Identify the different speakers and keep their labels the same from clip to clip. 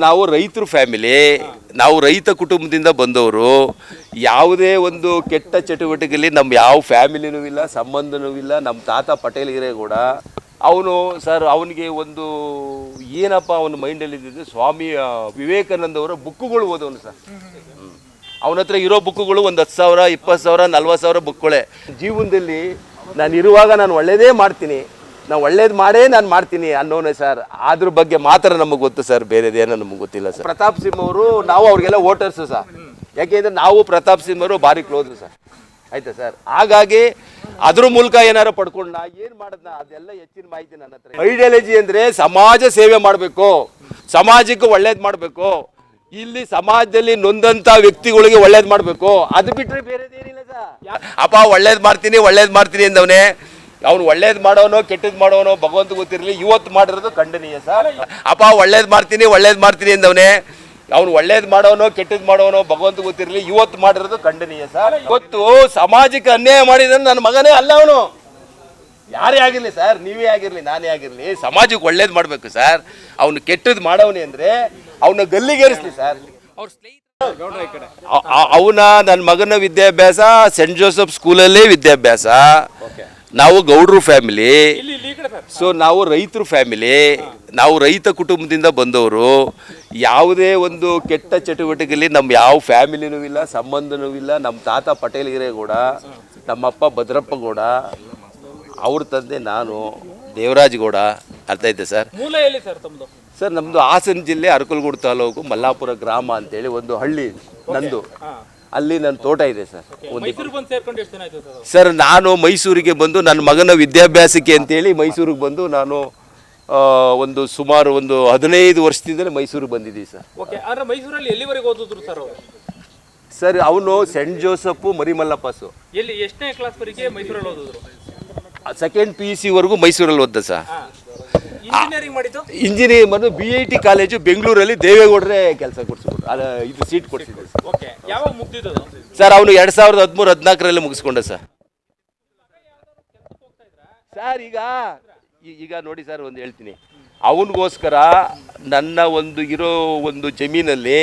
Speaker 1: ನಾವು ರೈತರು ಫ್ಯಾಮಿಲಿ ನಾವು ರೈತ ಕುಟುಂಬದಿಂದ ಬಂದವರು, ಯಾವುದೇ ಒಂದು ಕೆಟ್ಟ ಚಟುವಟಿಕೆಯಲ್ಲಿ ನಮ್ಮ ಯಾವ ಫ್ಯಾಮಿಲಿನೂ ಇಲ್ಲ, ಸಂಬಂಧನೂ ಇಲ್ಲ ನಮ್ಮ ತಾತ ಪಟೇಲ್ ಕೂಡ, ಅವನು ಸರ್ ಅವನಿಗೆ ಒಂದು ಏನಪ್ಪ ಅವನ ಮೈಂಡಲ್ಲಿ ಇದ್ದಿದ್ದು, ಸ್ವಾಮಿ ವಿವೇಕಾನಂದವರ ಬುಕ್ಕುಗಳು ಓದವನು ಸರ್ ಅವನ ಹತ್ರ ಇರೋ ಬುಕ್ಕುಗಳು ಒಂದು ಹತ್ತು ಸಾವಿರ, ಇಪ್ಪತ್ತು ಸಾವಿರ, ನಲ್ವತ್ತು ಸಾವಿರ ಬುಕ್ಗಳೇ ಜೀವನದಲ್ಲಿ ನಾನು ಇರುವಾಗ ನಾನು ಒಳ್ಳೆಯದೇ ಮಾಡ್ತೀನಿ. ನಾವು ಒಳ್ಳೇದು ಮಾಡೇ ನಾನು ಮಾಡ್ತೀನಿ ಅನ್ನೋನೇ ಸರ್. ಅದ್ರ ಬಗ್ಗೆ ಮಾತ್ರ ನಮಗೆ ಗೊತ್ತು ಸರ್. ಬೇರೆದೇನೋ ನಮಗೆ ಗೊತ್ತಿಲ್ಲ ಸರ್. ಪ್ರತಾಪ್ ಸಿಂಹ ಅವರು ನಾವು ಅವ್ರಿಗೆಲ್ಲ ವೋಟರ್ಸು ಸರ್. ಯಾಕೆಂದ್ರೆ ನಾವು ಪ್ರತಾಪ್ ಸಿಂಹ ಅವರು ಭಾರಿ ಕ್ಲೋಸು ಸರ್. ಆಯ್ತಾ ಸರ್? ಹಾಗಾಗಿ ಅದ್ರ ಮೂಲಕ ಏನಾರು ಪಡ್ಕೊಂಡ ನಾ ಏನು ಮಾಡದ್ನ? ಅದೆಲ್ಲ ಹೆಚ್ಚಿನ ಮಾಹಿತಿ ನನ್ನ ಹತ್ರ. ಐಡಿಯಾಲಜಿ ಅಂದರೆ ಸಮಾಜ ಸೇವೆ ಮಾಡಬೇಕು. ಸಮಾಜಕ್ಕೆ ಒಳ್ಳೇದು ಮಾಡಬೇಕು. ಇಲ್ಲಿ ಸಮಾಜದಲ್ಲಿ ನೊಂದಂತ ವ್ಯಕ್ತಿಗಳಿಗೆ ಒಳ್ಳೇದ್ ಮಾಡಬೇಕು. ಅದು ಬಿಟ್ರೆ ಬೇರೆದೇನಿಲ್ಲ ಸರ್. ಅಪ್ಪ ಒಳ್ಳೇದ್ ಮಾಡ್ತೀನಿ ಒಳ್ಳೇದ್ ಮಾಡ್ತೀನಿ ಅಂದವನೇ. ಅವ್ನು ಒಳ್ಳೇದು ಮಾಡೋನೋ ಕೆಟ್ಟದ್ದು ಮಾಡೋನೋ ಭಗವಂತ ಗೊತ್ತಿರಲಿ, ಇವತ್ತು ಮಾಡಿರೋದು ಖಂಡನೀಯ ಸರ್. ಅಪ್ಪ, ಒಳ್ಳೇದು ಮಾಡ್ತೀನಿ ಒಳ್ಳೇದು ಮಾಡ್ತೀನಿ ಅಂದವನೇ. ಅವ್ನು ಒಳ್ಳೇದು ಮಾಡೋನೋ ಕೆಟ್ಟದ್ದು ಮಾಡೋನೋ ಭಗವಂತ ಗೊತ್ತಿರಲಿ, ಇವತ್ತು ಮಾಡಿರೋದು ಖಂಡನೀಯ ಸರ್. ಇವತ್ತು ಸಮಾಜಕ್ಕೆ ಅನ್ಯಾಯ ಮಾಡಿದ ನನ್ನ ಮಗನೇ ಅಲ್ಲ ಅವನು. ಯಾರೇ ಆಗಿರಲಿ ಸರ್, ನೀವೇ ಆಗಿರಲಿ, ನಾನೇ ಆಗಿರಲಿ, ಸಮಾಜಕ್ಕೆ ಒಳ್ಳೇದು ಮಾಡಬೇಕು ಸರ್. ಅವನು ಕೆಟ್ಟದ್ದು ಮಾಡವನೆ ಅಂದ್ರೆ ಅವನ ಗಲ್ಲಿಗೇರಿಸ್ಲಿ ಸರ್.
Speaker 2: ಅವ್ರ
Speaker 1: ಅವನ ನನ್ನ ಮಗನ ವಿದ್ಯಾಭ್ಯಾಸ ಸೆಂಟ್ ಜೋಸೆಫ್ ಸ್ಕೂಲಲ್ಲೇ ವಿದ್ಯಾಭ್ಯಾಸ. ನಾವು ಗೌಡ್ರ ಫ್ಯಾಮಿಲಿ. ಸೊ ನಾವು ರೈತರು ಫ್ಯಾಮಿಲಿ. ನಾವು ರೈತ ಕುಟುಂಬದಿಂದ ಬಂದವರು. ಯಾವುದೇ ಒಂದು ಕೆಟ್ಟ ಚಟುವಟಿಕೆಯಲ್ಲಿ ನಮ್ಮ ಯಾವ ಫ್ಯಾಮಿಲಿನೂ ಇಲ್ಲ ಸಂಬಂಧನೂ ಇಲ್ಲ ನಮ್ಮ ತಾತ ಪಟೇಲ್ ಹಿರೇಗೌಡ ನಮ್ಮಪ್ಪ ಭದ್ರಪ್ಪ ಗೌಡ ಅವ್ರ ತಂದೆ ನಾನು ದೇವರಾಜ್ ಗೌಡ ಅರ್ಥ ಐತೆ ಸರ್?
Speaker 2: ಸರ್
Speaker 1: ನಮ್ಮದು ಹಾಸನ ಜಿಲ್ಲೆ ಅರಕಲಗೂಡು ತಾಲೂಕು ಮಲ್ಲಾಪುರ ಗ್ರಾಮ ಅಂತೇಳಿ ಒಂದು ಹಳ್ಳಿ ನಂದು. ಅಲ್ಲಿ ನನ್ನ ತೋಟ ಇದೆ ಸರ್. ಒಂದು
Speaker 2: ಸರ್
Speaker 1: ನಾನು ಮೈಸೂರಿಗೆ ಬಂದು ನನ್ನ ಮಗನ ವಿದ್ಯಾಭ್ಯಾಸಕ್ಕೆ ಅಂತೇಳಿ ಮೈಸೂರಿಗೆ ಬಂದು ನಾನು ಒಂದು ಸುಮಾರು ಒಂದು ಹದಿನೈದು ವರ್ಷದಿಂದಲೇ ಮೈಸೂರಿಗೆ ಬಂದಿದ್ದೀವಿ ಸರ್.
Speaker 2: ಓಕೆ ಮೈಸೂರಲ್ಲಿ ಎಲ್ಲಿವರೆಗೆ ಓದಿದ್ರು ಸರ್
Speaker 1: ಸರ್ ಅವನು ಸೆಂಟ್ ಜೋಸಫ್ ಮರಿಮಲ್ಲಪ್ಪಸು
Speaker 2: ಎಲ್ಲಿ ಎಷ್ಟನೇ ಕ್ಲಾಸ್ ಮೈಸೂರಲ್ಲಿ ಓದಿದ್ರು?
Speaker 1: ಸೆಕೆಂಡ್ ಪಿ ಯು ಸಿವರೆಗೂ ಮೈಸೂರಲ್ಲಿ ಓದ್ದ ಸರ್.
Speaker 2: ಇಂಜಿನಿಯರಿಂಗ್
Speaker 1: ಬಂದು ಬಿ ಐ ಟಿ ಕಾಲೇಜು ಬೆಂಗಳೂರಲ್ಲಿ ದೇವೇಗೌಡರೇ ಕೆಲಸ ಕೊಡಿಸ್ಬಿಟ್ಟು ಅಲ್ಲ ಇದು ಸೀಟ್ ಕೊಡಿಸಿದ್ರು ಸರ್ ಅವನು ಎರಡು ಸಾವಿರದ ಹದಿಮೂರು ಹದಿನಾಲ್ಕರಲ್ಲಿ ಮುಗಿಸ್ಕೊಂಡೆ ಸರ್ ಸರ್ ಈಗ ಈಗ ನೋಡಿ ಸರ್ ಒಂದು ಹೇಳ್ತೀನಿ. ಅವನಿಗೋಸ್ಕರ ನನ್ನ ಒಂದು ಇರೋ ಒಂದು ಜಮೀನಲ್ಲಿ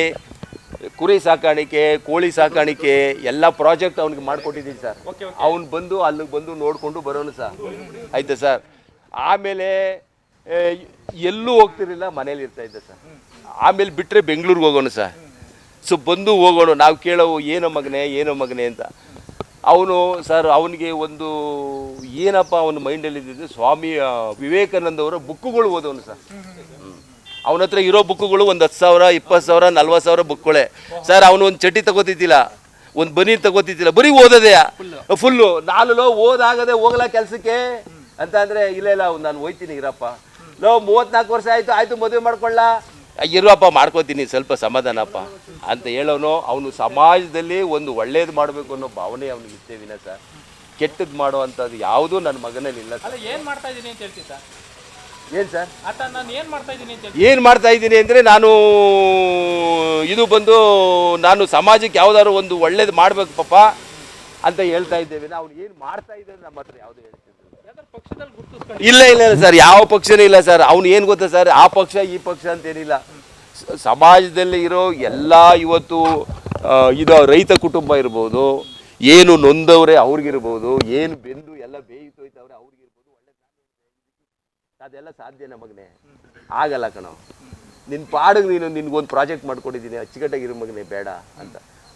Speaker 1: ಕುರಿ ಸಾಕಾಣಿಕೆ ಕೋಳಿ ಸಾಕಾಣಿಕೆ ಎಲ್ಲ ಪ್ರಾಜೆಕ್ಟ್ ಅವ್ನಿಗೆ ಮಾಡಿಕೊಟ್ಟಿದ್ದೀನಿ ಸರ್
Speaker 2: ಓಕೆ
Speaker 1: ಅವನು ಬಂದು ಅಲ್ಲಿಗೆ ಬಂದು ನೋಡಿಕೊಂಡು ಬರೋನು ಸರ್ ಆಯಿತಾ ಸರ್ ಆಮೇಲೆ ಎಲ್ಲೂ ಹೋಗ್ತಿರ್ಲಿಲ್ಲ, ಮನೇಲಿ ಇರ್ತಾ ಇದ್ದೆ ಸರ್. ಆಮೇಲೆ ಬಿಟ್ಟರೆ ಬೆಂಗಳೂರಿಗೆ ಹೋಗೋಣ ಸರ್. ಸೊ, ಬಂದು ಹೋಗೋಣ, ನಾವು ಕೇಳೋವು, ಏನೋ ಮಗನೇ ಏನೋ ಮಗನೇ ಅಂತ. ಅವನು ಸರ್, ಅವನಿಗೆ ಒಂದು ಏನಪ್ಪ ಅವನ ಮೈಂಡಲ್ಲಿ ಇದ್ದಿದ್ದು, ಸ್ವಾಮಿ ವಿವೇಕಾನಂದವರ ಬುಕ್ಕುಗಳು ಓದೋನು ಸರ್. ಅವನ ಹತ್ರ ಇರೋ ಬುಕ್ಕುಗಳು ಒಂದು ಹತ್ತು ಸಾವಿರ ಇಪ್ಪತ್ತು ಸಾವಿರ ನಲ್ವತ್ತು ಸಾವಿರ ಬುಕ್ಗಳೇ ಸರ್, ಅವನು ಒಂದು ಚಟ್ಟಿ ತಗೋತಿದ್ದಿಲ್ಲ, ಒಂದು ಬನಿ ತಗೋತಿದ್ದಿಲ್ಲ, ಬರೀ ಓದೋದೇ. ಫುಲ್ಲು. ನಾಲ್ಲೋ ಓದಾಗದೆ ಹೋಗಲ್ಲ ಕೆಲಸಕ್ಕೆ? ಅಂತ ಅಂದರೆ, ಇಲ್ಲ ಇಲ್ಲ ನಾನು ಹೋಯ್ತೀನಿ, ಇರಪ್ಪ. ಲೋ ಮೂವತ್ನಾಲ್ಕು ವರ್ಷ ಆಯ್ತು ಆಯ್ತು ಮದುವೆ ಮಾಡ್ಕೊಳ್ಳ. ಇರುವಪ್ಪ ಮಾಡ್ಕೋತೀನಿ ಸ್ವಲ್ಪ ಸಮಾಧಾನಪ್ಪ ಅಂತ ಹೇಳೋನು ಅವನು ಸಮಾಜದಲ್ಲಿ ಒಂದು ಒಳ್ಳೇದು ಮಾಡಬೇಕು ಅನ್ನೋ ಭಾವನೆ ಅವನಿಗೆ ಇಷ್ಟೇ ವಿನ ಸರ್. ಕೆಟ್ಟದ್ದು ಮಾಡೋ ಅಂಥದ್ದು ಯಾವುದೂ ನನ್ನ ಮಗನಲ್ಲಿ ಇಲ್ಲ ಸರ್.
Speaker 2: ಏನು ಏನ್ ಮಾಡ್ತಾ ಇದ್ದೀನಿ ಅಂತ ಹೇಳ್ತೀನಿ ಸರ್?
Speaker 1: ಏನು ಸರ್?
Speaker 2: ಆತ ನಾನು ಏನ್ ಮಾಡ್ತಾ ಇದ್ದೀನಿ ಅಂತ ಹೇಳ್ತಿ
Speaker 1: ಏನು ಮಾಡ್ತಾ ಇದ್ದೀನಿ ಅಂದರೆ ನಾನು ಇದು ಬಂದು ನಾನು ಸಮಾಜಕ್ಕೆ ಯಾವ್ದಾದ್ರು ಒಂದು ಒಳ್ಳೇದು ಮಾಡ್ಬೇಕು ಪಾಪ ಅಂತ ಹೇಳ್ತಾ ಇದ್ದೇವೆ ಅವ್ನು ಏನು ಮಾಡ್ತಾ ಇದ್ದಾನೆ ನಮ್ಮ ಹತ್ರ ಯಾವುದು
Speaker 2: ಗುರುತಿಸ್ಕೊಂಡು
Speaker 1: ಇಲ್ಲ ಇಲ್ಲ ಇಲ್ಲ ಸರ್, ಯಾವ ಪಕ್ಷನೂ ಇಲ್ಲ ಸರ್. ಅವ್ನು ಏನು ಗೊತ್ತಾ ಸರ್? ಆ ಪಕ್ಷ, ಈ ಪಕ್ಷ ಅಂತೇನಿಲ್ಲ. ಸಮಾಜದಲ್ಲಿ ಇರೋ ಎಲ್ಲ ಇವತ್ತು ಇದು ರೈತ ಕುಟುಂಬ ಇರ್ಬೋದು, ಏನು ನೊಂದವ್ರೆ ಅವ್ರಿಗಿರ್ಬೋದು, ಏನು ಬೆಂದು ಎಲ್ಲ ಬೇಯಿತೋಯ್ತವ್ರೆ ಅವ್ರಿಗಿರ್ಬೋದು, ಒಳ್ಳೆ ಅದೆಲ್ಲ ಸಾಧ್ಯ ನಮಗನೆ ಆಗಲ್ಲ ಕಣೋ. ನಿನ್ನ ಪಾಡಿಗೆ ನೀನು ನಿನ್ಗೊಂದು ಪ್ರಾಜೆಕ್ಟ್ ಮಾಡ್ಕೊಂಡಿದ್ದೀನಿ ಅಚ್ಚುಕಟ್ಟಾಗಿರೋ ಮಗನೇ ಬೇಡ ಅಂತ.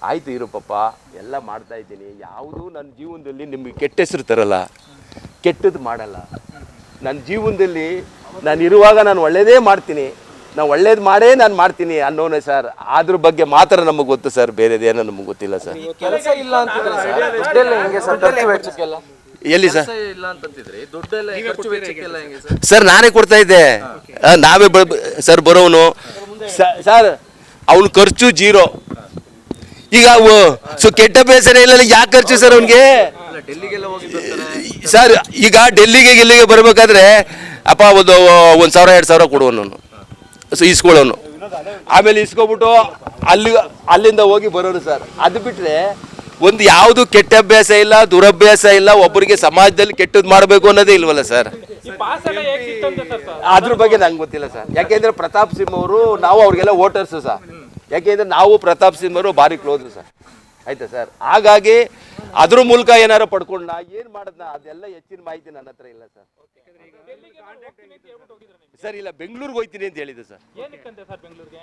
Speaker 1: ಆಯಿತು ಇರೋ ಪಪ್ಪ ಎಲ್ಲ ಮಾಡ್ತಾ ಇದ್ದೀನಿ. ಯಾವುದೂ ನನ್ನ ಜೀವನದಲ್ಲಿ ನಿಮಗೆ ಕೆಟ್ಟ ಹೆಸರು ತರಲ್ಲ. ಕೆಟ್ಟದ್ದು ಮಾಡಲ್ಲ. ನನ್ನ ಜೀವನದಲ್ಲಿ ನಾನು ಇರುವಾಗ ನಾನು ಒಳ್ಳೇದೇ ಮಾಡ್ತೀನಿ. ನಾನು ಒಳ್ಳೇದು ಮಾಡೇ ನಾನು ಮಾಡ್ತೀನಿ ಅನ್ನೋನೆ ಸರ್. ಅದ್ರ ಬಗ್ಗೆ ಮಾತ್ರ ನಮಗೆ ಗೊತ್ತು ಸರ್. ಬೇರೆದೇನೋ ನಮಗೆ ಗೊತ್ತಿಲ್ಲ ಸರ್.
Speaker 3: ಕೆಲಸ ಇಲ್ಲ ಅಂತಿದ್ರೆ ಸರ್ ಹೆಂಗೆ ಸರ್? ಖರ್ಚು ವೆಚ್ಚಕ್ಕೆಲ್ಲ?
Speaker 1: ಎಲ್ಲಿ ಸರ್?
Speaker 3: ಕೆಲಸ ಇಲ್ಲ ಅಂತಂತಿದ್ರೆ. ದುಡ್ಡೆಲ್ಲ ಖರ್ಚು ವೆಚ್ಚಕ್ಕೆಲ್ಲ ಹೆಂಗೆ ಸರ್?
Speaker 1: ಸರ್ ನಾನೇ ಕೊಡ್ತಾ ಇದ್ದೆ. ನಾವೇ ಬ ಸರ್ ಬರೋನು. ಸರ್ ಅವನ ಖರ್ಚು ಜೀರೋ. ಈಗ ಸೊ ಕೆಟ್ಟ ಬೇಸರ ಇಲ್ಲ ಯಾಕೆ ಖರ್ಚು ಸರ್ ಅವನಿಗೆ? ಸರ್ ಈಗ ಡೆಲ್ಲಿಗೆ ಇಲ್ಲಿಗೆ ಬರಬೇಕಾದ್ರೆ ಅಪ್ಪ ಒಂದು ಒಂದು ಸಾವಿರ ಎರಡು ಸಾವಿರ ಕೊಡುವನು ಸೊ ಇಸ್ಕೊಳ್ಳೋನು ಆಮೇಲೆ ಇಸ್ಕೊಬಿಟ್ಟು ಅಲ್ಲಿ ಅಲ್ಲಿಂದ ಹೋಗಿ ಬರೋನು ಸರ್. ಅದು ಬಿಟ್ಟರೆ ಒಂದು ಯಾವುದು ಕೆಟ್ಟ ಅಭ್ಯಾಸ ಇಲ್ಲ ದುರಭ್ಯಾಸ ಇಲ್ಲ ಒಬ್ಬರಿಗೆ ಸಮಾಜದಲ್ಲಿ ಕೆಟ್ಟದ್ದು ಮಾಡಬೇಕು ಅನ್ನೋದೇ ಇಲ್ವಲ್ಲ ಸರ್? ಅದ್ರ ಬಗ್ಗೆ ನಂಗೆ ಗೊತ್ತಿಲ್ಲ ಸರ್. ಯಾಕೆಂದ್ರೆ ಪ್ರತಾಪ್ ಸಿಂಹ ಅವರು ನಾವು ಅವ್ರಿಗೆಲ್ಲ ವೋಟರ್ಸು ಸರ್. ಯಾಕೆಂದ್ರೆ ನಾವು ಪ್ರತಾಪ್ ಸಿಂಹ ಅವರು ಭಾರಿ ಕ್ಲೋಸ್ ಸರ್. ಆಯ್ತಾ ಸರ್? ಹಾಗಾಗಿ ಅದ್ರ ಮೂಲಕ ಏನಾರು ಪಡ್ಕೊಂಡ ಏನು ಮಾಡದ್ನ ಅದೆಲ್ಲ ಹೆಚ್ಚಿನ ಮಾಹಿತಿ ನನ್ನ ಹತ್ರ ಇಲ್ಲ ಸರ್. ಸರ್ ಇಲ್ಲ ಬೆಂಗಳೂರಿಗೆ ಹೋಯ್ತೀನಿ ಅಂತ ಹೇಳಿದ್ರು ಸರ್.
Speaker 2: ಏನಕ್ಕಂತೆ ಸರ್ ಬೆಂಗಳೂರಿಗೆ?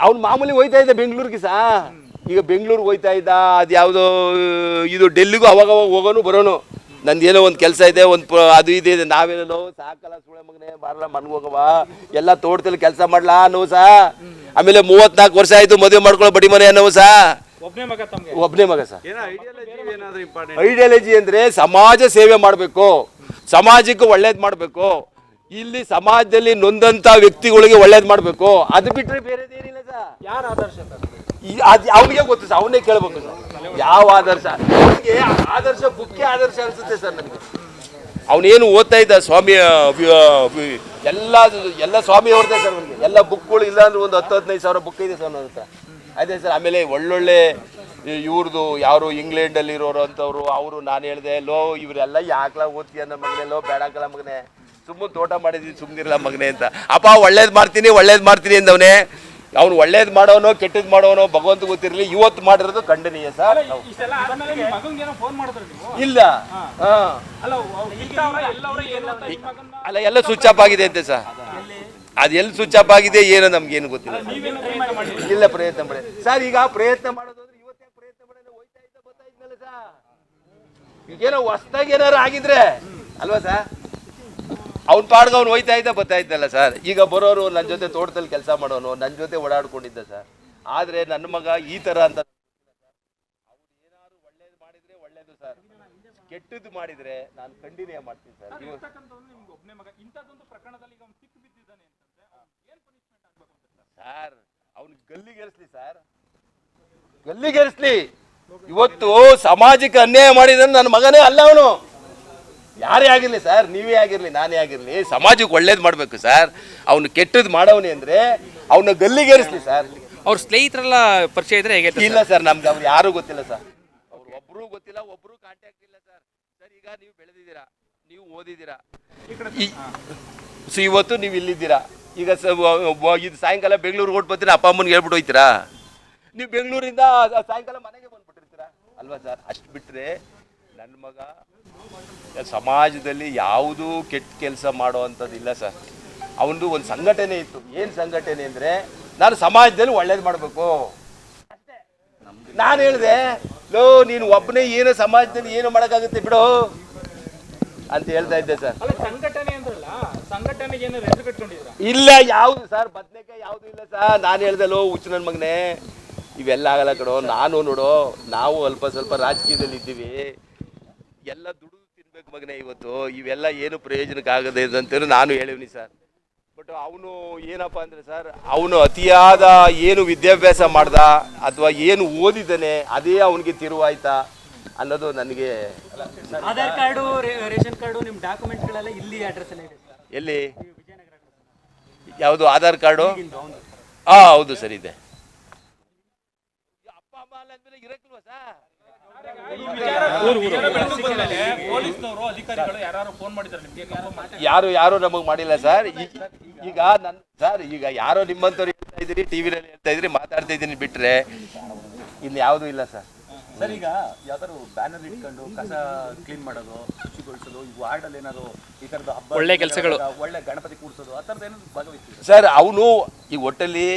Speaker 1: ಅವ್ನು ಮಾಮೂಲಿ ಹೋಯ್ತಾ ಇದ್ದ ಬೆಂಗಳೂರಿಗೆ ಸಾ. ಈಗ ಬೆಂಗಳೂರಿಗೆ ಹೋಯ್ತಾ ಇದ್ದ ಅದು ಯಾವುದೋ ಇದು ಡೆಲ್ಲಿಗೂ ಅವಾಗ ಅವಾಗ ಹೋಗೋನು ಬರೋನು. ನಂದೇನೋ ಒಂದು ಕೆಲಸ ಇದೆ ಒಂದು ಅದು ಇದೆ ಇದು ನಾವೇನೋ ಸಾಕಲ್ಲ ಸುಳೆ ಮಗನೇ ಬಾರಲ್ಲ ಮನ್ಗೆ ಹೋಗವ ಎಲ್ಲ ತೋಟದಲ್ಲಿ ಕೆಲಸ ಮಾಡ್ಲಾ ನೋವು ಸಾ. ಆಮೇಲೆ ಮೂವತ್ನಾಲ್ಕು ವರ್ಷ ಆಯ್ತು ಮದುವೆ ಮಾಡ್ಕೊಳ್ಳೋ ಬಡಿ ಮನೆ ಅನ್ನೋ ಸಾ.
Speaker 2: ಒಬ್ಬನೇ ಮಗ ತಮ್ಗೆ?
Speaker 1: ಒಬ್ಬನೇ ಮಗ ಸರ್. ಐಡಿಯಾಲಜಿ ಅಂದ್ರೆ ಸಮಾಜ ಸೇವೆ ಮಾಡಬೇಕು ಸಮಾಜಕ್ಕೆ ಒಳ್ಳೇದು ಮಾಡಬೇಕು. ಇಲ್ಲಿ ಸಮಾಜದಲ್ಲಿ ನೊಂದಂತ ವ್ಯಕ್ತಿಗಳಿಗೆ ಒಳ್ಳೇದು ಮಾಡಬೇಕು. ಅದು ಸರ್.
Speaker 2: ಯಾರ ಆದರ್ಶ ಸರ್
Speaker 1: ಈ- ಅದ್ ಅವನಿಗೆ ಗೊತ್ತು ಸರ್ ಅವನೇ ಕೇಳ್ಬೇಕು ಸರ್. ಯಾವ ಆದರ್ಶ? ಅವನಿಗೆ ಆದರ್ಶ ಮುಖ್ಯ ಆದರ್ಶ ಅನ್ಸುತ್ತೆ ಸರ್ ನನಗೆ ಅವನೇನು ಓದ್ತಾ ಇದ್ದ? ಸ್ವಾಮಿ ಎಲ್ಲ ಎಲ್ಲ ಸ್ವಾಮಿ ಅವ್ರದ್ದೇ ಸರ್ ಅವನಿಗೆ ಎಲ್ಲ ಬುಕ್ಗಳು ಇಲ್ಲ ಅಂದ್ರೆ ಒಂದು ಹತ್ತು ಹದಿನೈದು ಸಾವಿರ ಬುಕ್ ಇದೆ ಸರ್ ನನ್ನ ಹತ್ರ ಅದೇ ಸರ್ ಆಮೇಲೆ ಒಳ್ಳೊಳ್ಳೆ ಇವ್ರದ್ದು ಯಾರು ಇಂಗ್ಲೆಂಡಲ್ಲಿ ಇರೋರು ಅಂತವ್ರು ಅವರು ನಾನು ಹೇಳಿದೆ ಲೋ ಇವರೆಲ್ಲ ಯಾಕಲ ಓದ್ತೀಯ ನಮ್ಮ ಮಗನೇ ಲೋ ಬೇಡಾಕಲ ಮಗನೇ ಸುಮ್ಮನೆ ತೋಟ ಮಾಡಿದ್ವಿ ಸುಮ್ಮನಿರಲ್ಲ ಮಗನೇ ಅಂತ. ಅಪ್ಪ ಒಳ್ಳೇದು ಮಾಡ್ತೀನಿ ಒಳ್ಳೇದು ಮಾಡ್ತೀನಿ ಅಂದವನೇ ಅವ್ನು ಒಳ್ಳೇದು ಮಾಡೋನೋ ಕೆಟ್ಟದ್ದು ಮಾಡೋನೋ ಭಗವಂತ ಗೊತ್ತಿರಲಿ ಇವತ್ತು ಮಾಡಿರೋದು ಖಂಡನೀಯ ಸರ್. ಇಲ್ಲ.
Speaker 2: ಅಲ್ಲ
Speaker 1: ಎಲ್ಲ ಸ್ವಿಚ್ ಆಫ್ ಆಗಿದೆ ಅಂತೆ ಸರ್. ಅದು ಎಲ್ಲಿ ಸ್ವಿಚ್ ಆಫ್ ಆಗಿದೆ ಏನೋ ನಮ್ಗೇನು ಗೊತ್ತಿಲ್ಲ. ಇಲ್ಲ ಪ್ರಯತ್ನ ಮಾಡಿ ಸರ್ ಈಗ ಪ್ರಯತ್ನ ಮಾಡೋದು ಏನೋ ಇವತ್ತೇ ಪ್ರಯತ್ನ ಹೋಯ್ತಾ ಇದ್ದ ಬರ್ತಾ ಸರ್. ಈಗೇನೋ ಹೊಸ್ದಾಗಿ ಏನಾರು ಆಗಿದ್ರೆ ಅಲ್ವಾ ಸರ್? ಅವ್ನ ಪಾಡ್ಗೆ ಅವ್ನು ಹೋಯ್ತಾ ಇದ್ದ ಬತ್ತಾಯ್ತಲ್ಲ ಸರ್. ಈಗ ಬರೋರು ನನ್ನ ಜೊತೆ ತೋಟದಲ್ಲಿ ಕೆಲಸ ಮಾಡೋನು ನನ್ನ ಜೊತೆ ಓಡಾಡ್ಕೊಂಡಿದ್ದ ಸರ್. ಆದರೆ ನನ್ನ ಮಗ ಈ ಥರ ಅಂತ ಅವ್ರು ಏನಾದ್ರು ಒಳ್ಳೇದು ಮಾಡಿದ್ರೆ ಒಳ್ಳೇದು ಸರ್. ಕೆಟ್ಟದ್ದು ಮಾಡಿದ್ರೆ ನಾನು ಕಂಟಿನ್ಯೂ ಮಾಡ್ತೀನಿ ಸರ್ ಇವ
Speaker 2: ಇರ್ತಕ್ಕಂಥವ್ನು ನಿಮ್ಗೆ ಒಬ್ಬನೇ ಮಗ ಇಂಥದ್ದೊಂದು ಪ್ರಕರಣದಲ್ಲಿ ಈಗ ಅವ್ನು ಸಿಕ್ಕು ಬಿದ್ದಿದ್ದಾನೆ ಅಂತಂದ್ರೆ ಅವ್ನಿಗೆ ಏನ್ ಪನಿಷ್ಮೆಂಟ್ ಆಗ್ಬೇಕು ಅಂತ ಸರ್
Speaker 1: ಅವನು ಗಲ್ಲಿಗೆರಿಸ್ಲಿ ಸರ್. ಗಲ್ಲಿಗೇರಿಸ್ಲಿ ಇವತ್ತು ಸಮಾಜಕ್ಕೆ ಅನ್ಯಾಯ ಮಾಡಿದ್ರೆ ನನ್ನ ಮಗನೇ ಅಲ್ಲ ಅವನು. ಯಾರೇ ಆಗಿರ್ಲಿ ಸರ್ ನೀವೇ ಆಗಿರ್ಲಿ ನಾನೇ ಆಗಿರ್ಲಿ ಸಮಾಜಕ್ಕೆ ಒಳ್ಳೇದು ಮಾಡಬೇಕು ಸರ್. ಅವನು ಕೆಟ್ಟದ್ದು ಮಾಡವನಿ ಅಂದ್ರೆ ಅವನ ಗಲ್ಲಿಗೇರಿಸ್ಲಿ ಸರ್.
Speaker 4: ಅವ್ರ ಸ್ನೇಹಿತರೆಲ್ಲ ಪರಿಚಯ ಇದ್ರೆ ಹೇಗೆ
Speaker 1: ಇಲ್ಲ ಸರ್? ನಮ್ಗೆ ಅವ್ರು ಯಾರು ಗೊತ್ತಿಲ್ಲ ಸರ್. ಅವ್ರು ಒಬ್ರು ಗೊತ್ತಿಲ್ಲ ಒಬ್ರು ಕಾಂಟ್ಯಾಕ್ಟ್ ಇಲ್ಲ ಸರ್. ಸರ್ ಈಗ ನೀವು ಬೆಳೆದಿದ್ದೀರಾ? ನೀವು ಓದಿದ್ದೀರಾ? ಸೊ ಇವತ್ತು ನೀವು ಇಲ್ಲಿದ್ದೀರಾ? ಈಗ ಇದು ಸಾಯಂಕಾಲ ಬೆಂಗಳೂರು ಓಟ್ ಬರ್ತೀರಾ ಅಪ್ಪ ಅಮ್ಮನಿಗೆ ಹೇಳ್ಬಿಟ್ಟು ಹೋಯ್ತೀರಾ? ನೀವು ಬೆಂಗಳೂರಿಂದ ಸಾಯಂಕಾಲ ಮನೆಗೆ ಬಂದ್ಬಿಟ್ಟಿರ್ತೀರಾ? ಅಲ್ವಾ ಸರ್? ಅಷ್ಟು ಬಿಟ್ಟರೆ ನನ್ನ ಮಗ ಸಮಾಜದಲ್ಲಿ ಯಾವುದೂ ಕೆಟ್ಟ ಕೆಲಸ ಮಾಡೋ ಅಂಥದ್ದಿಲ್ಲ ಸರ್. ಅವನದು ಒಂದು ಸಂಘಟನೆ ಇತ್ತು. ಏನು ಸಂಘಟನೆ ಅಂದರೆ ನಾನು ಸಮಾಜದಲ್ಲಿ ಒಳ್ಳೇದು ಮಾಡಬೇಕು. ನಾನು ಹೇಳಿದೆ ಲೋ ನೀನು ಒಬ್ಬನೇ ಏನು ಸಮಾಜದಲ್ಲಿ ಏನು ಮಾಡೋಕ್ಕಾಗುತ್ತೆ ಬಿಡು. ಅಂತ ಹೇಳ್ತಾ ಇದ್ದೆ ಸರ್.
Speaker 2: ಅಲ್ಲ ಸಂಘಟನೆ ಅಂದ್ರಲ್ಲ ಸಂಘಟನೆಗೆ ಏನಾದ್ರು ಹೆಸರು ಕಟ್ಕೊಂಡಿದ್ರ
Speaker 1: ಇಲ್ಲ ಯಾವುದು ಸರ್ ಬದನೆಕಾಯಿ ಯಾವುದು ಇಲ್ಲ ಸರ್. ನಾನು ಹೇಳ್ದಲ್ಲೋ ಹುಚ್ಚು ನನ್ನ ಮಗನೇ. ಇವೆಲ್ಲ ಆಗಲ್ಲ ಕಡು ನಾನು ನೋಡು ನಾವು ಅಲ್ಪ ಸ್ವಲ್ಪ ರಾಜಕೀಯದಲ್ಲಿ ಇದ್ದೀವಿ. ಎಲ್ಲ ದುಡಿದು ತಿನ್ಬೇಕು ಮಗನೇ ಇವತ್ತು. ಇವೆಲ್ಲ ಏನು ಪ್ರಯೋಜನಕ್ಕೆ ಪ್ರಯೋಜನಕ್ಕಾಗದೆ ಅಂತೇಳಿ ನಾನು ಹೇಳಿವ್ನಿ ಸರ್. ಬಟ್ ಅವನು ಏನಪ್ಪ ಅಂದರೆ ಸರ್ ಅವನು ಅತಿಯಾದ ಏನು ವಿದ್ಯಾಭ್ಯಾಸ ಮಾಡ್ದ ಅಥವಾ ಏನು ಓದಿದ್ದಾನೆ ಅದೇ ಅವನಿಗೆ ತಿರುವಾಯ್ತಾ? ಅನ್ನೋದು ನನಗೆ
Speaker 5: ಆಧಾರ್ ಕಾರ್ಡು ರೇಷನ್ ಕಾರ್ಡು ನಿಮ್ಮ ಡಾಕ್ಯುಮೆಂಟ್ಗಳೆಲ್ಲ ಇಲ್ಲಿ ಅಡ್ರೆಸ್ ಎಲ್ಲ ಇದೆ
Speaker 1: ಎಲ್ಲಿ? ಯಾವುದು ಆಧಾರ್ ಕಾರ್ಡು? ಹಾ ಹೌದು. ಸರ್ ಇದೆ.
Speaker 2: ಯಾರು
Speaker 1: ಯಾರು ಯಾರು ನಮಗೆ ಮಾಡಿಲ್ಲ ಸರ್? ಈಗ ನನ್ನ ಸರ್ ಈಗ ಯಾರೋ ನಿಮ್ಮಂತವ್ರು ಹೇಳ್ತಾ ಇದ್ದೀರಿ ಟಿ ವಿನಲ್ಲಿ ಹೇಳ್ತಾ ಇದ್ದೀರಿ ಮಾತಾಡ್ತಾ ಇದ್ದೀನಿ ಬಿಟ್ರೆ ಇಲ್ಲಿ ಯಾವುದೂ ಇಲ್ಲ ಸರ್.
Speaker 6: ಸರ್ ಈಗ ಯಾವ್ದಾದ್ರು ಬ್ಯಾನರ್ ಇಟ್ಕೊಂಡು ಕಸ ಕ್ಲೀನ್ ಮಾಡೋದು ಶುಚಿಗೊಳಿಸೋದು ಈ ವಾರ್ಡಲ್ಲಿ ಏನಾದ್ರು ಈ ತರದ ಹಬ್ಬ
Speaker 4: ಒಳ್ಳೆ ಕೆಲಸಗಳು.
Speaker 6: ಒಳ್ಳೆ ಗಣಪತಿ ಕೂಡಿಸೋದು ಆ ಥರದ್ದು ಏನಾದ್ರು ಭಾಗವಹಿಸ್ತೀವಿ
Speaker 1: ಸರ್ ಅವನು ಈ ಒಟ್ಟಲ್ಲಿ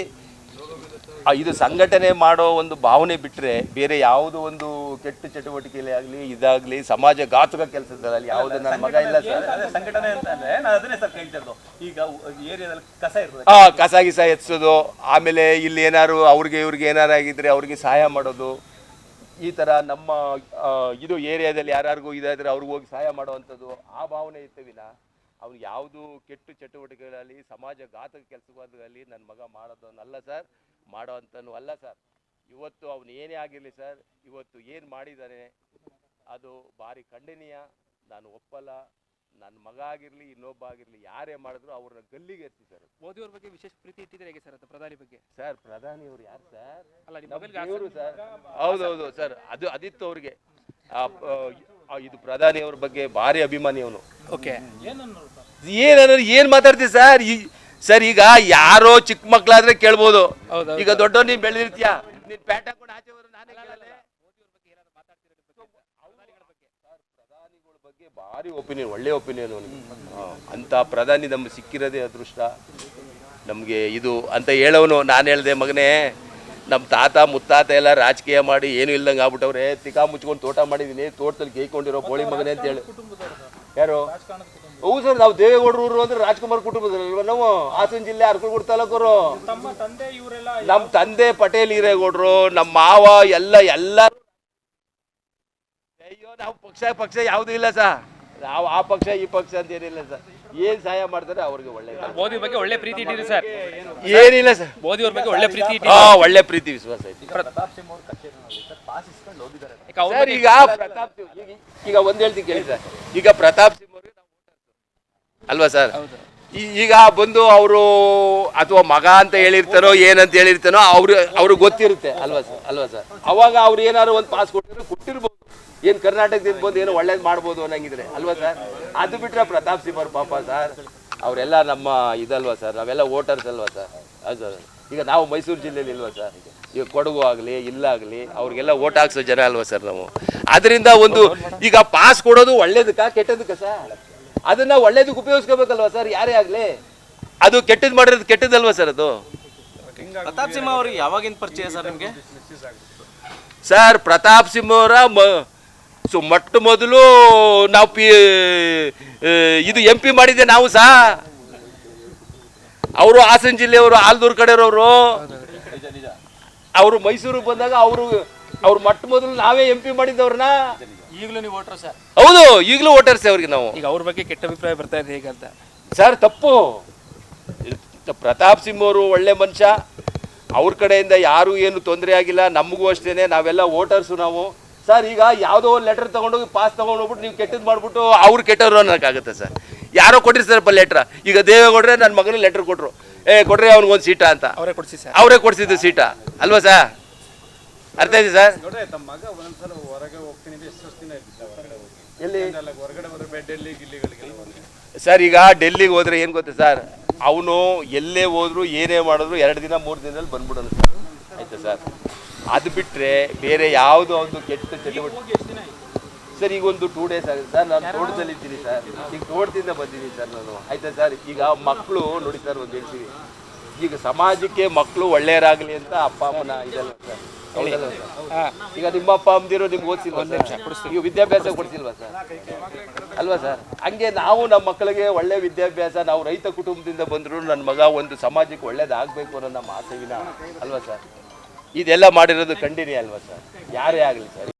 Speaker 1: ಆ, ಇದು ಸಂಘಟನೆ ಮಾಡೋ ಒಂದು ಭಾವನೆ ಬಿಟ್ಟರೆ ಬೇರೆ ಯಾವುದೋ ಒಂದು ಕೆಟ್ಟ ಚಟುವಟಿಕೆಯಲ್ಲಿ ಆಗಲಿ ಇದಾಗಲಿ ಸಮಾಜ ಘಾತುಕ ಕೆಲಸದಲ್ಲಿ ಯಾವುದೇ ನನ್ನ ಮಗ ಇಲ್ಲ ಸರ್.
Speaker 6: ಅದೇ ಸಂಘಟನೆ ಅಂತ ಅಂದ್ರೆ ನಾನು ಅದನ್ನೇ ಸರ್ ಕೇಳ್ತಾ ಇರೋದು ಈಗ ಏರಿಯಾದಲ್ಲಿ ಕಸ ಇರ್ತದೆ.
Speaker 1: ಆ ಕಸ ಗಿಸ ಎತ್ಸೋದು ಆಮೇಲೆ ಇಲ್ಲಿ ಏನಾದ್ರು ಅವ್ರಿಗೆ ಇವ್ರಿಗೆ ಏನಾರು ಆಗಿದ್ರೆ ಅವ್ರಿಗೆ ಸಹಾಯ ಮಾಡೋದು ಈ ಥರ ನಮ್ಮ ಇದು ಏರಿಯಾದಲ್ಲಿ ಯಾರ್ಯಾರಿಗೂ ಇದಾದರೆ ಅವ್ರಿಗೆ ಹೋಗಿ ಸಹಾಯ ಮಾಡುವಂಥದ್ದು ಆ ಭಾವನೆ ಇರ್ತವಿನ ಅವ್ನು ಯಾವುದು ಕೆಟ್ಟ ಚಟುವಟಿಕೆಗಳಲ್ಲಿ, ಸಮಾಜ ಘಾತಕ ಕೆಲಸಗಳಲ್ಲಿ ನನ್ನ ಮಗ ಮಾಡೋದನ್ನಲ್ಲ ಸರ್ ಮಾಡೋವಂಥನೂ ಅಲ್ಲ ಸರ್. ಇವತ್ತು ಅವನು ಏನೇ ಆಗಿರಲಿ ಸರ್, ಇವತ್ತು ಏನು ಮಾಡಿದ್ದಾನೆ ಅದು ಭಾರಿ ಖಂಡನೀಯ. ನಾನು ಒಪ್ಪಲ್ಲ. ನನ್ನ ಮಗ ಆಗಿರಲಿ ಇನ್ನೊಬ್ಬ ಆಗಿರಲಿ ಯಾರೇ ಮಾಡಿದ್ರು ಅವ್ರನ್ನ ಗಲ್ಲಿಗೆ ಎತ್ತಿ ಸರ್
Speaker 4: ಮೋದಿ ಅವ್ರ ಬಗ್ಗೆ ವಿಶೇಷ ಪ್ರೀತಿ ಇಟ್ಟಿದ್ರೆ ಹೇಗೆ ಸರ್ ಪ್ರಧಾನಿ ಬಗ್ಗೆ?
Speaker 1: ಸರ್ ಪ್ರಧಾನಿ ಅವ್ರು ಯಾರು ಸರ್?
Speaker 4: ಅಲ್ಲ ನಿಮ್ಮ
Speaker 1: ದೇವರು ಸರ್. ಹೌದೌದು ಸರ್ ಅದು ಅದಿತ್ತು ಅವ್ರಿಗೆ. ಆ, ಇದು ಪ್ರಧಾನಿಯವ್ರ ಬಗ್ಗೆ ಭಾರಿ ಅಭಿಮಾನಿ ಅವನು.
Speaker 4: ಓಕೆ.
Speaker 1: ಏನನ್ನ ಏನ್ ಮಾತಾಡ್ತೀವಿ ಸರ್? ಈ ಸರ್ ಈಗ ಯಾರೋ ಚಿಕ್ಕ ಮಕ್ಳಾದ್ರೆ ಕೇಳ್ಬೋದು.
Speaker 4: ಹೌದು,
Speaker 1: ಈಗ ದೊಡ್ಡವ್ ನೀನ್ ಬೆಳೆದಿರ್ತೀಯ? ನೀನ್ ಪ್ಯಾಂಟ್ ಹಾಕೊಂಡು ಆಚೆ ಬರೋ ನಾನೇ ಕೇಳಲ್ಲ. ಪ್ರಧಾನಿಗಳ ಬಗ್ಗೆ ಭಾರಿ ಒಪಿನಿಯನ್ ಒಳ್ಳೆ ಒಪಿನಿಯನ್ ಅವನಿಗೆ. ಅಂತ ಪ್ರಧಾನಿ ನಮ್ಗೆ ಸಿಕ್ಕಿರೋದೇ ಅದೃಷ್ಟ. ನಮಗೆ ಇದು ಅಂತ ಹೇಳೋನು ನಾನು ಹೇಳಿದೆ ಮಗನೇ ನಮ್ಮ ತಾತ ಮುತ್ತಾತ ಎಲ್ಲ ರಾಜಕೀಯ ಮಾಡಿ ಏನು ಇಲ್ದಂಗೆ ಆಗ್ಬಿಟ್ಟವ್ರೆ. ತಿಕಾ ಮುಚ್ಕೊಂಡು ತೋಟ ಮಾಡಿದ್ದೀನಿ ತೋಟದಲ್ಲಿ ಕೇಳ್ಕೊಂಡಿರೋ ಬೋಳಿ ಮಗನೇ ಅಂತ ಹೇಳಿ. ಯಾರು? ಹೌದು ಸರ್ ನಾವು ದೇವೇಗೌಡರು ಅಂದ್ರೆ ರಾಜ್ಕುಮಾರ್ ಕುಟುಂಬದಲ್ವ ನಾವು? ಹಾಸನ ಜಿಲ್ಲೆ ಅರ್ಕಲ್ಗೂಡು ತಾಲೂಕರು ನಮ್ಮ ತಂದೆ ಪಟೇಲ್ ಹಿರೇಗೌಡರು ನಮ್ಮ ಮಾವ ಎಲ್ಲ ಎಲ್ಲ ಅಯ್ಯೋ ನಾವು ಪಕ್ಷ ಪಕ್ಷ ಯಾವುದೂ ಇಲ್ಲ ಸರ್. ನಾವು ಆ ಪಕ್ಷ ಈ ಪಕ್ಷ ಅಂತ ಏನಿಲ್ಲ ಸರ್. ಏನ್ ಸಹಾಯ ಮಾಡ್ತಾರೆ ಅವ್ರಿಗೆ ಒಳ್ಳೆ
Speaker 4: ಮೋದಿ ಬಗ್ಗೆ ಒಳ್ಳೆ ಪ್ರೀತಿ ಇಟ್ಟಿರಿ ಸರ್.
Speaker 1: ಏನಿಲ್ಲ ಸರ್.
Speaker 4: ಮೋದಿ ಅವ್ರ ಬಗ್ಗೆ ಒಳ್ಳೆ ಪ್ರೀತಿ
Speaker 1: ಹಾ ಒಳ್ಳೆ ಪ್ರೀತಿ ವಿಶ್ವಾಸ ಐತಿ
Speaker 6: ಪ್ರತಾಪ್ ಸಿಂಹ ಅವ್ರ ಸರ್
Speaker 4: ಈಗ
Speaker 1: ಸರ್ ಈಗ ಪ್ರತಾಪ್ ಈಗ ಈಗ ಒಂದ್ ಹೇಳ್ತೀನಿ ಕೇಳಿ ಸರ್. ಈಗ ಪ್ರತಾಪ್ ಸಿಂಗ್ ಅವ್ರಿಗೆ ನಾವು ಅಲ್ವಾ ಸರ್? ಈ- ಈಗ ಬಂದು ಅವರು ಅಥವಾ ಮಗ ಅಂತ ಹೇಳಿರ್ತಾರೋ ಏನಂತ ಹೇಳಿರ್ತಾನೋ ಅವ್ರು ಅವ್ರಿಗೆ ಗೊತ್ತಿರುತ್ತೆ. ಅಲ್ವಾ ಸರ್? ಅಲ್ವಾ ಸರ್? ಅವಾಗ ಅವ್ರು ಏನಾದ್ರು ಒಂದು ಪಾಸ್ ಕೊಟ್ಟಿರೋ ಕೊಟ್ಟಿರ್ಬೋದು. ಏನು ಕರ್ನಾಟಕದಿಂದ ಬಂದು ಏನೋ ಒಳ್ಳೇದು ಮಾಡ್ಬೋದು ಅನ್ನಂಗಿದ್ರೆ ಅಲ್ವಾ ಸರ್? ಅದು ಬಿಟ್ರೆ ಪ್ರತಾಪ್ ಸಿಂಹ ಅವ್ರ ಪಾಪ ಸರ್. ಅವರೆಲ್ಲ ನಮ್ಮ ಇದಲ್ವಾ ಸರ್? ನಾವೆಲ್ಲ ವೋಟರ್ಸ್ ಅಲ್ವಾ ಸರ್? ಅದು ಸರ್. ಈಗ ನಾವು ಮೈಸೂರು ಜಿಲ್ಲೆಯಲ್ಲಿ ಇಲ್ವಾ ಸರ್? ಈಗ ಕೊಡಗು ಆಗಲಿ ಇಲ್ಲಾಗಲಿ ಅವ್ರಿಗೆಲ್ಲ ಓಟ್ ಹಾಕ್ಸೋ ಜನ ಅಲ್ವಾ ಸರ್ ನಾವು? ಅದರಿಂದ ಒಂದು ಈಗ ಪಾಸ್ ಕೊಡೋದು ಒಳ್ಳೇದಕ್ಕ ಕೆಟ್ಟದಕ್ಕ ಸರ್? ಅದನ್ನ ಒಳ್ಳೇದಕ್ಕೆ ಉಪಯೋಗಿಸ್ಕೋಬೇಕಲ್ವಾ ಸರ್? ಯಾರೇ ಆಗಲಿ. ಅದು ಕೆಟ್ಟದ್ದು ಮಾಡಿರೋದು ಕೆಟ್ಟದಲ್ವಾ ಸರ್ ಅದು?
Speaker 3: ಪ್ರತಾಪ್ ಸಿಂಹ ಅವ್ರಿಗೆ ಯಾವಾಗಿಂದ ಪರಿಚಯ ಸರ್ ನಿಮಗೆ?
Speaker 1: ಸರ್ ಪ್ರತಾಪ್ ಸಿಂಹ ಅವರ ಮ ಸೊ ಮೊಟ್ಟ ಮೊದಲು ನಾವು ಪಿ ಇದು ಎಂ ಪಿ ಮಾಡಿದ್ದೆ ನಾವು ಸಹ. ಅವರು ಹಾಸನ ಜಿಲ್ಲೆಯವರು ಆಲ್ದೂರ್ ಕಡೆಯವರು ಅವರು ಮೈಸೂರಿಗೆ ಬಂದಾಗ ಅವರು ಅವ್ರು ಮೊಟ್ಟ ಮೊದಲು ನಾವೇ ಎಂ ಪಿ ಮಾಡಿದ್ದವ್ರನ್ನ.
Speaker 5: ಈಗಲೂ ನೀವು ವೋಟರ್ ಸರ್.
Speaker 1: ಹೌದು ಈಗಲೂ ಓಟರ್ಸೆ ಅವ್ರಿಗೆ ನಾವು.
Speaker 4: ಈಗ ಅವ್ರ ಬಗ್ಗೆ ಕೆಟ್ಟ ಅಭಿಪ್ರಾಯ ಬರ್ತಾ ಇದೆ ಹೇಗಂತ
Speaker 1: ಸರ್ ತಪ್ಪು. ಪ್ರತಾಪ್ ಸಿಂಹ ಅವರು ಒಳ್ಳೆ ಮನುಷ್ಯ. ಅವ್ರ ಕಡೆಯಿಂದ ಯಾರು ಏನು ತೊಂದರೆ ಆಗಿಲ್ಲ ನಮಗೂ ಅಷ್ಟೇನೆ ನಾವೆಲ್ಲ ವೋಟರ್ಸು ನಾವು. ಸರ್ ಈಗ ಯಾವುದೋ ಒಂದು ಲೆಟರ್ ತೊಗೊಂಡೋಗಿ ಪಾಸ್ ತೊಗೊಂಡೋಗ್ಬಿಟ್ಟು ನೀವು ಕೆಟ್ಟದ್ದು ಮಾಡ್ಬಿಟ್ಟು ಅವ್ರು ಕೆಟ್ಟವ್ರು ಅನ್ನೋಕ್ಕಾಗತ್ತೆ ಸರ್. ಯಾರೋ ಕೊಟ್ಟಿರ್ತಾರಪ್ಪ ಲೆಟ್ರ ಈಗ ದೇವೇಗೌಡ್ರೆ ನನ್ನ ಮಗನಿಗೆ ಲೆಟ್ರ್ ಕೊಟ್ಟರು ಏ ಕೊಡ್ರಿ ಅವ್ನಿಗೊಂದು ಸೀಟ ಅಂತ.
Speaker 4: ಅವರೇ ಕೊಡ್ಸಿ ಸರ್.
Speaker 1: ಅವರೇ ಕೊಡ್ಸಿದ್ದು ಸೀಟ ಅಲ್ವಾ ಸರ್? ಅರ್ಥ ಇದೆ ಸರ್?
Speaker 7: ತಮ್ಮ ಮಗ ಒಂದ್ಸಲ ಹೊರಗೆ ಹೋಗ್ತೀನಿ ಎಷ್ಟು ದಿನ ಇರ್ತಿದ್ದ ಹೊರಗಡೆ ಹೋಗಿ.
Speaker 1: ಎಲ್ಲಿ?
Speaker 7: ಅಲ್ಲ ಹೊರಗಡೆ ಹೋದ್ರೆ ಡೆಲ್ಲಿ ಗಿಲ್ಲಿಗಳಿಗೆ
Speaker 1: ಸರ್ ಈಗ ಡೆಲ್ಲಿಗೆ ಹೋದ್ರೆ ಏನು ಗೊತ್ತಾ ಸರ್? ಅವನು ಎಲ್ಲೇ ಹೋದ್ರು ಏನೇ ಮಾಡಿದ್ರು ಎರಡು ದಿನ ಮೂರು ದಿನದಲ್ಲಿ ಬಂದ್ಬಿಡೋದು ಸರ್. ಆಯ್ತಾ ಸರ್? ಅದು ಬಿಟ್ಟರೆ ಬೇರೆ ಯಾವುದೋ ಒಂದು ಕೆಟ್ಟ ಚಟುವಟಿಕೆ. ಸರ್ ಈಗ ಒಂದು ಟೂ ಡೇಸ್ ಆಗಿದೆ. ಸರ್ ನಾನು ತೋಟದಲ್ಲಿ ಇದ್ದೀನಿ ಸರ್. ಈಗ ತೋಟದಿಂದ ಬಂದಿದ್ದೀನಿ ಸರ್ ನಾನು. ಆಯ್ತಾ ಸರ್? ಈಗ ಮಕ್ಕಳು ನೋಡಿ ಸರ್ ಒಂದು ಹೇಳ್ತೀವಿ ಈಗ ಸಮಾಜಕ್ಕೆ ಮಕ್ಕಳು ಒಳ್ಳೆಯರಾಗಲಿ ಅಂತ ಅಪ್ಪ ಅಮ್ಮನ ಇದೆಲ್ಲ ಸರ್. ಹೌದಲ್ವ ಈಗ ನಿಮ್ಮ ಅಪ್ಪ ಅಮ್ಮದಿರೋ ನಿಮ್ಗೆ ಓದಿಸಿಲ್ವಾ ಸರ್? ಈಗ ವಿದ್ಯಾಭ್ಯಾಸ ಕೊಡ್ತಿಲ್ವ ಸರ್? ಅಲ್ವಾ ಸರ್? ಹಂಗೆ ನಾವು ನಮ್ಮ ಮಕ್ಕಳಿಗೆ ಒಳ್ಳೆ ವಿದ್ಯಾಭ್ಯಾಸ ನಾವು ರೈತ ಕುಟುಂಬದಿಂದ ಬಂದರೂ ನನ್ನ ಮಗ ಒಂದು ಸಮಾಜಕ್ಕೆ ಒಳ್ಳೇದಾಗಬೇಕು ಅನ್ನೋ ನಮ್ಮ ಆಸೆ ವಿನ ಅಲ್ವಾ ಸರ್? ಇದೆಲ್ಲ ಮಾಡಿರೋದು ಕಂಡಿರಿ ಅಲ್ವಾ ಸರ್? ಯಾರೇ ಆಗಲಿ ಸರ್.